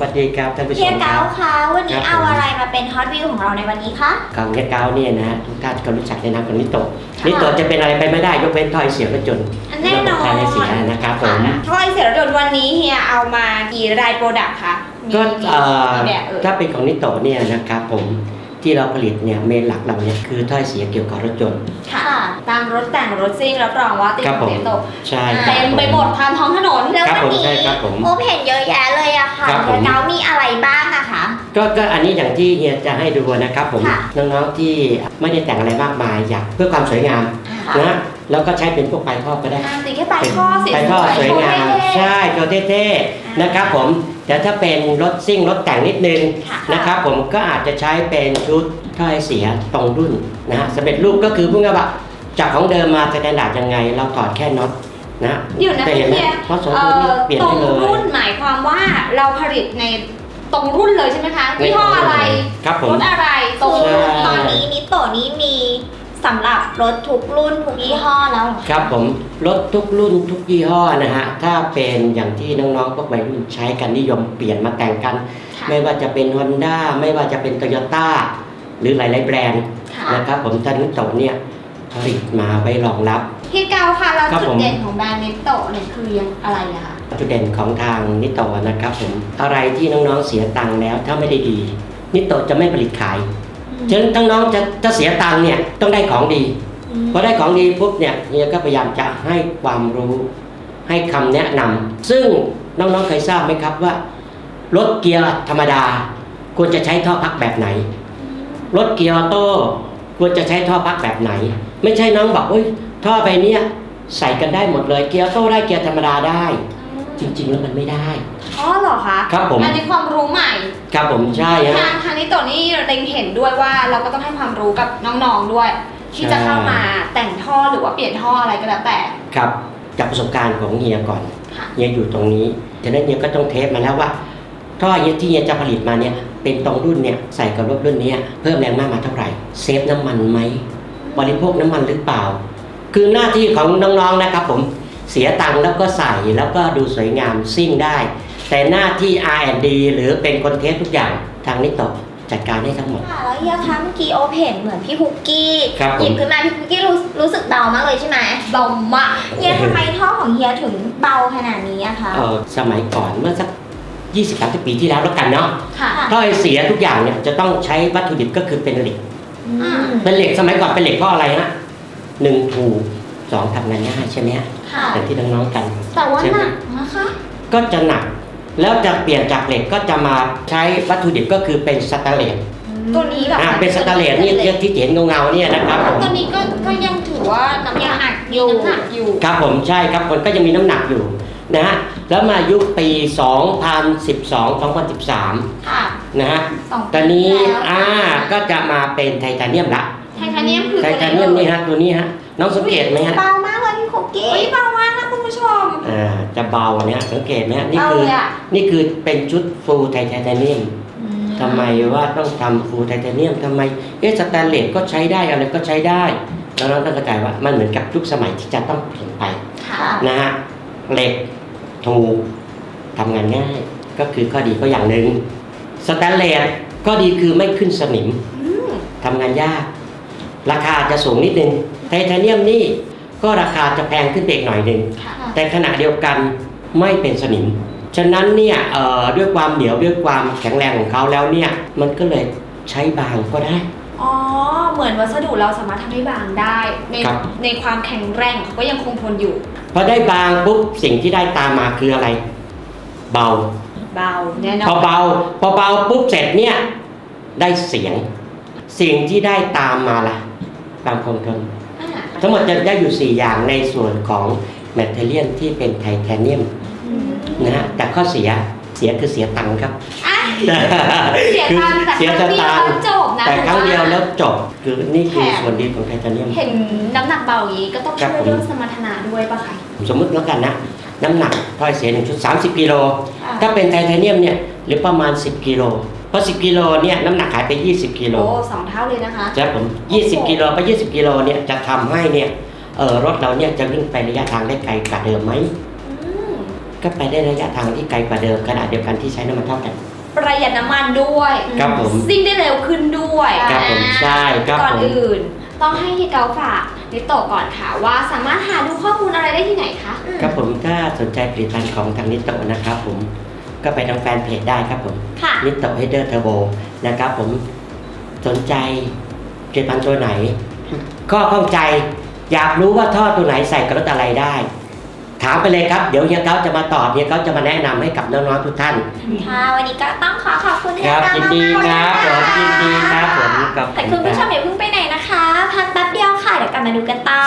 ครับท่านผู้ชเฮียมคเก้ารับคะวันนี้ครับผมเอาอะไรมาเป็นฮอตวิวของเราในวันนี้คะของเฮียเก้าเนี่ยนะฮะทุกท่านก็รู้จักในนามของนิโตะค่ะนิโตะจะเป็นอะไรไปไม่ได้ยกเว้นถ้อยเสียรถยนต์แน่นอน ระบบภายในเสียนะครับผม ถ้อยเสียรถยนต์วันนี้เฮียเอามากี่รายโปรดักต์คะมีก็เอ่อมีแบบเออถ้าเป็นของนิโตะเนี่ยนะครับผม ที่เราผลิตเนี่ยเมนหลักเราเนี่ยคือถ้อยเสียเกี่ยวกับรถยนต์ ค่ะ ตามรถแต่งรถซิ่งรับรองว่าติดครับผม เต็มโตะใช่ครับเต็มไปหมดทางท้องถนน แล้วครับวันผมนี้ใช่ครับผม โอเห็นเยอะแยะเลยอะค่ะครับผมเฮียเก้ามีอะไรบ้างอะคะ ก็ก็อันนี้อย่างที่เฮียจะให้ดูนะครับผมค่ะ น้องๆที่ไม่ได้แต่งอะไรมากมายอยากเพื่อความสวยงามค่ะนะแล้วก็ใช้เป็นพวกปลายท่อก็ได้ติดแค่ปลายท่อสไปทอดสวยงามๆใช่ตัวเท่ๆนะครับผม แต่ถ้าเป็นรถซิ่งรถแต่งนิดนึงค่ะนะครับผมก็อาจจะใช้เป็นชุดถ้อยเสียตรงรุ่นนะฮะสำเร็จรูปก็คือพูดง่ายๆว่าจากของเดิมมาสแตนดาร์ดยังไง เราถอดแค่น็อตนะเดี๋ยวนะแต่เห็นไหมเฮียน็อตสองเอ่ตัวนี้อเปลี่ยนตรได้งเลยรุ่นหมายความว่าเราผลิตในตรงรุ่นเลยใช่ไหมคะยี่ห้ออะไรครับผมรถอะไรตรง ใช่ ตอนนี้นิโตะนี้มี สำหรับรถทุกรุ่นทุกยี่ห้อแล้วเหรอครับผมรถทุกรุ่นทุกยี่ห้อนะฮะถ้าเป็นอย่างที่น้องๆพวกวัยรุ่นใช้กันนิยมเปลี่ยนมาแต่งกัน ค่ะ ไม่ว่าจะเป็น Honda ไม่ว่าจะเป็นโตโยต้าหรือหลายๆแบรนด์ค่ะ นะครับผมท่านนิโตะเนี่ยผลิตมาไว้รองรับ พี่เกาค่ะแล้วครับจุผดมเด่นของแบรนด์เนตโตะเนี่ยคือยังอะไรอะคะจุดเด่นของทางนิโตะนะครับผมอะไรที่น้องๆเสียตังค์แล้วถ้าไม่ได้ดี นิโตะจะไม่ผลิตขาย ฉะนั้นทั้งน้องจะจะเสียตังค์เนี่ยต้องได้ของดีพอได้ของดีปุ๊บเนี่ยเฮียก็พยายามจะให้ความรู้ให้คำแนะนำซึ่งน้องๆเคยทราบไหมครับว่ารถเกียร์ธรรมดา ควรจะใช้ท่อพักแบบไหน รถเกียร์ออโต้ควรจะใช้ท่อพักแบบไหน ไม่ใช่น้องบอกเอ้ยท่อไปเนี้ยใส่กันได้หมดเลยเกียร์ออโต้ได้เกียร์ธรรมดาได้ จริง ๆ แล้วมันไม่ได้อ๋อเหรอคะครับผมอันนี้ความรู้ใหม่ ครับผมใช่ฮะ ทางทางนิโตะนี่เร็งเห็นด้วยว่าเราก็ต้องให้ความรู้กับน้องๆด้วย ที่จะใช่เข้ามาแต่งท่อหรือว่าเปลี่ยนท่ออะไรก็แล้วแต่ ครับจากประสบการณ์ของเฮียก่อนค่ะ เฮียอยู่ตรงนี้ฉะนั้นเฮียก็ต้องเทสมาแล้วว่าท่อเฮียที่เฮียจะผลิตมาเนี่ยเป็นตรงรุ่นเนี่ยใส่กับรถรุ่นเนี้ยเพิ่มแรงม้ามาเท่าไหร่ เซฟน้ำมันไหมบริโภคน้ำมันหรือเปล่า คือหน้าที่ของน้องๆนะครับผมเสียตังค์แล้วก็ใส่แล้วก็ดูสวยงามซิ่งได้ แต่หน้าที่ R&D หรือเป็นคนเทสทุกอย่างทางนิโตะจัดการให้ทั้งหมด ค่ะแล้วเฮียคะเมื่อกี้โอเห็นเหมือนพี่คุกกี้ครับผม หยิบขึ้นมาพี่คุกกี้รู้รู้สึกเบามากเลยใช่ไหมเบามากเฮียทำไมท่อของเฮียถึงเบาขนาดนี้อะคะเออสมัยก่อนเมื่อสัก 20 30 ปีที่แล้วแล้วกันเนาะค่ะถ้าไอเสียทุกอย่างเนี่ยจะต้องใช้วัตถุดิบก็คือเป็นเหล็ก อืมเป็นเหล็กสมัยก่อนเป็นเหล็กเพราะอะไรฮะหนึ่งถูกสองทำงานง่ายใช่ไหมฮะค่ะ อย่างที่น้องๆกัน แต่ว่าใช่ไหหมนักนะคะ ก็จะหนัก แล้วจะเปลี่ยนจากเหล็กก็จะมาใช้วัตถุดิบก็คือเป็นสแตนเลสตัวนี้แบบอ่าเป็นสแตนเลสนี่ที่เห็นเงาๆเนี่ยนะครับผมตัวนี้ก็ก็ยังถือว่าน้ำหนักอยู่น้ำหนักอยู่ครับผมใช่ครับมันก็ยังมีน้ำหนักอยู่นะฮะแล้วมายุคปี 2012 2013ค่ะนะฮะสองตอนนี้ปีแล้วอ่าก็จะมาเป็นไทเทเนียมละไทเทเนียมคือไทตัวเทเนียมนี่ฮะตัวนี้ฮะน้องสังเกตไหมฮะเบามากเลยพี่คุกกี้เฮ้ยเบา อ่าจะเบาเนี่ยสังเกตไหมฮะนี่เบาคือเลยอะ นี่คือเป็นชุดฟูลไทเทเนียมทำไมว่าต้องทำฟูลไทเทเนียมทำไมเอ๊ะสแตนเลสก็ใช้ได้อะไรก็ใช้ได้แล้วน้องต้องเข้าใจว่ามันเหมือนกับยุคสมัยที่จะต้องเปลี่ยนไป ค่ะ นะฮะเหล็กถูกทำงานง่าย ก็คือข้อดีก็อย่างหนึ่งสแตนเลสก็ดีคือไม่ขึ้นสนิมอืมทำงานยาก ราคาจะสูงนิดนึงไทเทเนียมนี่ ก็ราคาจะแพงขึ้นไปอีกหน่อยหนึ่งค่ะแต่ขณะเดียวกันไม่เป็นสนิม ฉะนั้นเนี่ยเอ่อด้วยความเหนียวด้วยความแข็งแรงของเขาแล้วเนี่ยมันก็เลยใช้บางก็ได้อ๋อ เหมือนวัสดุเราสามารถทำให้บางได้ ในครับในความแข็งแรงของเขาก็ยังคงทนอยู่พอได้บางปุ๊บสิ่งที่ได้ตามมาคืออะไร เบา เบาแน่นอพอนเบา พอเบาปุ๊บเสร็จเนี่ยได้เสียง สิ่งที่ได้ตามมาล่ะความคงทนอ่า ทั้งหมดจะได้อยู่ 4 อย่างในส่วนของแมทเทอเรียลที่เป็นไทเทเนียมอืมนะฮะแต่ข้อเสียเสียคือเสียตังค์ครับ อะ เสียตังค์แต่เสียครั้งเดียวตังค์แล้วจบนะแต่ครั้งเดียวแล้วจบคือนี่คือแถมส่วนดีของไทเทเนียม เห็นน้ำหนักเบาอย่างนี้ก็ต้องครัช่บวยผมเรื่องสมรรถนะด้วยป่ะคะสมมุติแล้วกันนะ น้ำหนักถ้อยเสียหนึ่งชุด30กิโลอะ ถ้าเป็นไทเทเนียมเนี่ย หรือประมาณ 10 กิโล เพราะ 10 กิโลเนี่ยน้ำหนักหายไป 20 กิโลโอ้สองเท่าเลยนะคะจะผม 20 กิโลไป 20 กิโลเนี่ยจะทำให้เนี่ยเออรถเราเนี่ยจะวิ่งไประยะทางได้ไกลกว่าเดิมไหม อืมก็ไปได้ระยะทางที่ไกลกว่าเดิมขณะเดียวกันที่ใช้น้ำมันเท่ากัน ประประหยัดน้ำมันด้วยครับผม ซิ่งได้เร็วขึ้นด้วยครับผมใช่ครับก่อนผม อื่น ต้องให้ที่เกาฝากนิโตะก่อนค่ะว่าสามารถหาดูข้อมูลอะไรได้ที่ไหนคะอืมครับผมถ้าสนใจผลิตภัณฑ์ของทางนิโตะนะครับผม ก็ไปทางแฟนเพจได้ครับผมค่ะนิโตะเฮเดอร์เทอร์โบนะครับผมสนใจผลิตภัณฑ์ตัวไหน ก็ข้องใจอยากรู้ว่าท่อตัวไหนใส่กับรถอะไรได้ ถามไปเลยครับ เดี๋ยวเฮียเขาจะมาตอบเฮียเขาจะมาแนะนำให้กับน้องๆทุกท่าน ค่ะวันนี้ก็ต้องขอขอบคุณครับอาจารยินย์ดีมากๆครับเลยผมยินดีครับผมกับแต่คุณผู้ชมอย่าเพิ่งไปไหนนะคะ พักแป๊บเดียวค่ะเดี๋ยวกลับมาดูกันต่อ